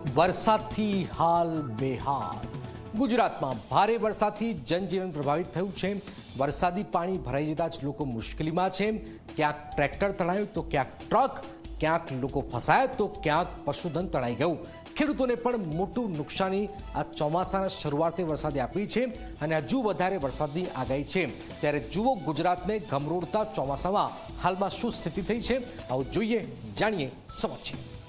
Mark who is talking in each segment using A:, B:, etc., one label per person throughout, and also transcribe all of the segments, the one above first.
A: વરસાદથી હાલ બેહાલ. ગુજરાતમાં ભારે વરસાદથી જનજીવન પ્રભાવિત થયું છે. વરસાદી પાણી ભરાઈ જતા જ લોકો મુશ્કેલીમાં છે. ક્યાંક ટ્રેક્ટર તણાયું તો ક્યાંક ટ્રક, ક્યાંક લોકો ફસાયા તો ક્યાંક પશુધન તણાઈ ગયું. ખેડૂતોને પણ મોટું નુકસાની આ ચોમાસાના શરૂઆતે વરસાદે આપી છે અને હજુ વધારે વરસાદની આગાહી છે. ત્યારે જુઓ ગુજરાતને ગમરોડતા ચોમાસામાં હાલમાં શું સ્થિતિ થઈ છે. આવું જોઈએ, જાણીએ સમજીએ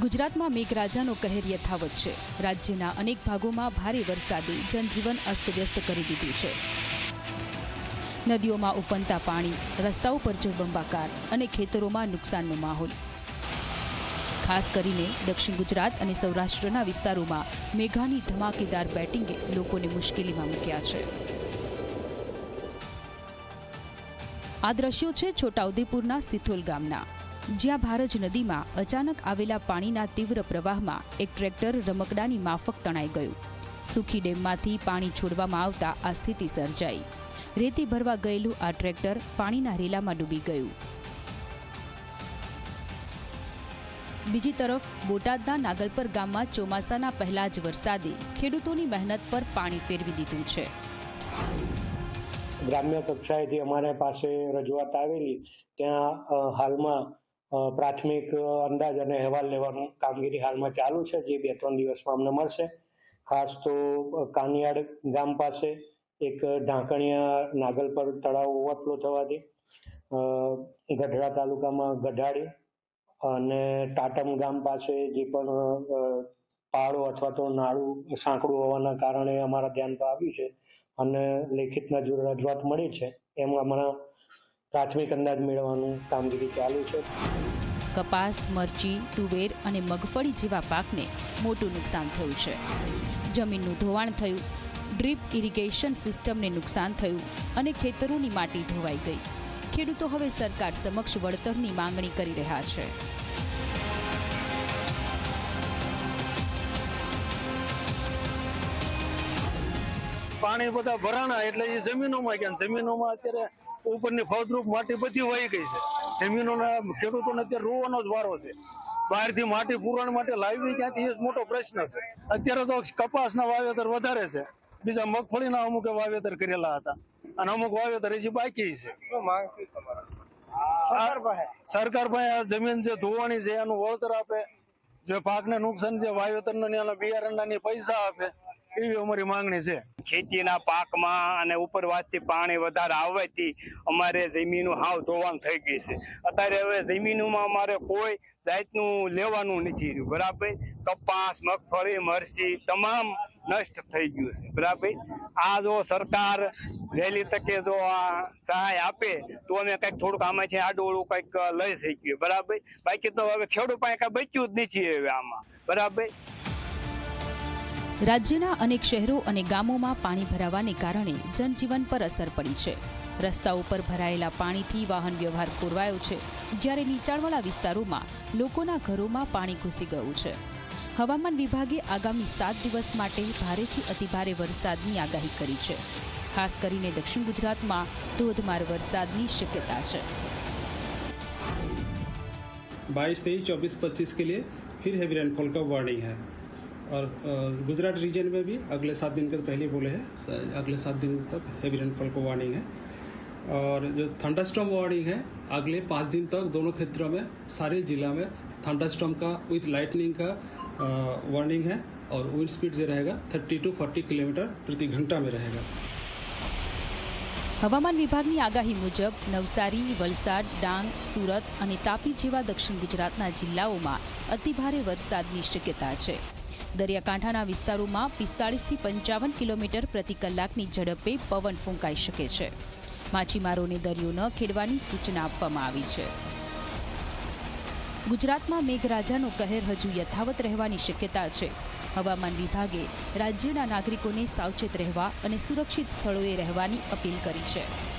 B: ગુજરાતમાં મેઘરાજાનો કહેર યથાવત છે. રાજ્યના અનેક ભાગોમાં ભારે વરસાદે જનજીવન અસ્તવ્યસ્ત કરી દીધું છે. નદીઓમાં ઉફનતા પાણી, રસ્તાઓ પર જળબંબાકાર અને ખેતરોમાં નુકસાનનો માહોલ. ખાસ કરીને દક્ષિણ ગુજરાત અને સૌરાષ્ટ્રના વિસ્તારોમાં મેઘાની ધમાકેદાર બેટિંગે લોકોને મુશ્કેલીમાં મૂક્યા છે. આ દ્રશ્યો છે છોટાઉદેપુરના સિથોલ ગામના. જ્યાં ભારજ નદીમાં અચાનક આવેલા પાણીના તીવ્ર પ્રવાહમાં એક ટ્રેક્ટર રમકડાની માફક તણાઈ ગયું. સુખી ડેમમાંથી પાણી છોડવામાં આવતા આ સ્થિતિ સર્જાઈ. રેતી ભરવા ગયેલું આ ટ્રેક્ટર પાણીના રેલામાં ડૂબી ગયું. બીજી તરફ, બોટાદના નાગલપર ગામમાં ચોમાસાના પહેલા જ વરસાદે ખેડૂતોની મહેનત પર પાણી ફેરવી દીધું છે.
C: ગ્રામ્ય કક્ષાએથી અમારા પાસે રજૂઆત આવેલી, ત્યાં હાલમાં પ્રાથમિક અંદાજ અને અહેવાલ લેવાનું કામગીરી હાલમાં ચાલુ છે, જે બે ત્રણ દિવસમાં અમને મળશે. ખાસ તો કાનિયાડ ગામ પાસે એક ઢાંકણિયા નાગલ પર તળાવ ઓવરફ્લો થવાથી ગઢડા તાલુકામાં ગઢાડી અને ટાટમ ગામ પાસે જે પણ પાળો અથવા તો નાળું, સાંકડું હોવાના કારણે અમારા ધ્યાન પર આવ્યું છે અને લેખિતના રજૂઆત મળી છે, એમ અમારા પ્રાથમિક અંદાજ મેળવવાનું કામગીરી ચાલુ છે.
B: કપાસ મરચી તુવેર અને મગફળી જેવા પાકને મોટું નુકસાન થયું છે. જમીનનું ધોવાણ થયું ડ્રીપ ઇરિગેશન સિસ્ટમને નુકસાન થયું અને ખેતરોની માટી ધોવાઈ ગઈ. ખેડૂતો હવે સરકાર સમક્ષ વળતરની માંગણી કરી રહ્યા છે.
D: પાણી બધા ભરાણા એટલે એ જમીનોમાં ગયા જમીનોમાં અત્યારે ઉપરની ફળદ્રુપ માટી બધી વહી ગઈ છે. જમીનોના ખેડૂતોને અત્યારે રોવાનો જ વારો છે. બહારથી માટી પુરાણ માટે લાવી ક્યાંથી એ મોટો પ્રશ્ન છે. અત્યારે તો કપાસના વાવેતર વધારે છે. બીજા મગફળીના અમુક વાવેતર કરેલા હતા. અને અમુક વાવેતર હજી બાકી છે. આ સરકાર ભાઈ આ જમીન જે ધોવાની છે એનું વળતર આપે. જે પાકને નુકસાન છે વાવેતરના બિયારણના પૈસા આપે. એવી અમારી માંગણી છે.
E: ખેતીના પાકમાં અને ઉપરવાસથી પાણી વધારે આવવાથી અમારે જમીનો હાવ ધોવાણ થઈ ગઈ છે. અત્યારે હવે જમીનોમાં અમારે કોઈ જાતનું લેવાનું નથી રહ્યું, બરાબર? કપાસ, મગફળી, મરચી તમામ નષ્ટ થઈ ગયું છે, બરાબર? આ જો સરકાર વહેલી તકે જો આ સહાય આપે, તો અમે કંઈક થોડુંક આમાંથી આડોળું કંઈક લઈ શકીએ, બરાબર? બાકી તો હવે ખેડૂત પાસે કાંઈ બચ્યું જ નથી હવે આમાં, બરાબર?
B: રાજ્યના અનેક શહેરો અને ગામોમાં પાણી ભરાવાને કારણે જનજીવન પર અસર પડી છે રસ્તાઓ પર ભરાયેલા પાણીથી વાહન વ્યવહાર ખોરવાયો છે જ્યારે નીચાણવાળા વિસ્તારોમાં લોકોના ઘરોમાં પાણી ઘૂસી ગયું છે હવામાન વિભાગે આગામી સાત દિવસ માટે ભારેથી અતિભારે વરસાદની આગાહી કરી છે ખાસ કરીને દક્ષિણ ગુજરાતમાં ધોધમાર વરસાદની શક્યતા છે
F: बाईस तेईस चौबीस पच्चीस के लिए फिर हैवी रेनफॉल का वार्निंग है और अ, गुजरात रीजन में भी अगले सात दिन का पहले बोले हैं अगले सात दिन तक हैवी रेनफॉल का वार्निंग है और जो थंडरस्टॉर्म वार्निंग है अगले पाँच दिन तक दोनों क्षेत्रों में सारे जिला में थंडरस्टॉर्म का विथ लाइटनिंग का वार्निंग है और विंड स्पीड जो रहेगा थर्टी टू फोर्टी किलोमीटर प्रति घंटा में रहेगा
B: હવામાન વિભાગની આગાહી મુજબ નવસારી વલસાડ ડાંગ સુરત અને તાપી જેવા દક્ષિણ ગુજરાતના જિલ્લાઓમાં અતિભારે વરસાદની શક્યતા છે દરિયાકાંઠાના વિસ્તારોમાં પિસ્તાળીસથી પંચાવન કિલોમીટર પ્રતિ કલાકની ઝડપે પવન ફૂંકાઈ શકે છે. માછીમારોને દરિયો ન ખેડવાની સૂચના આપવામાં આવી છે. ગુજરાતમાં મેઘરાજાનો કહેર હજુ યથાવત રહેવાની શક્યતા છે. હવામાન વિભાગે રાજ્યના નાગરિકોને સાવચેત રહેવા અને સુરક્ષિત સ્થળોએ રહેવાની અપીલ કરી છે.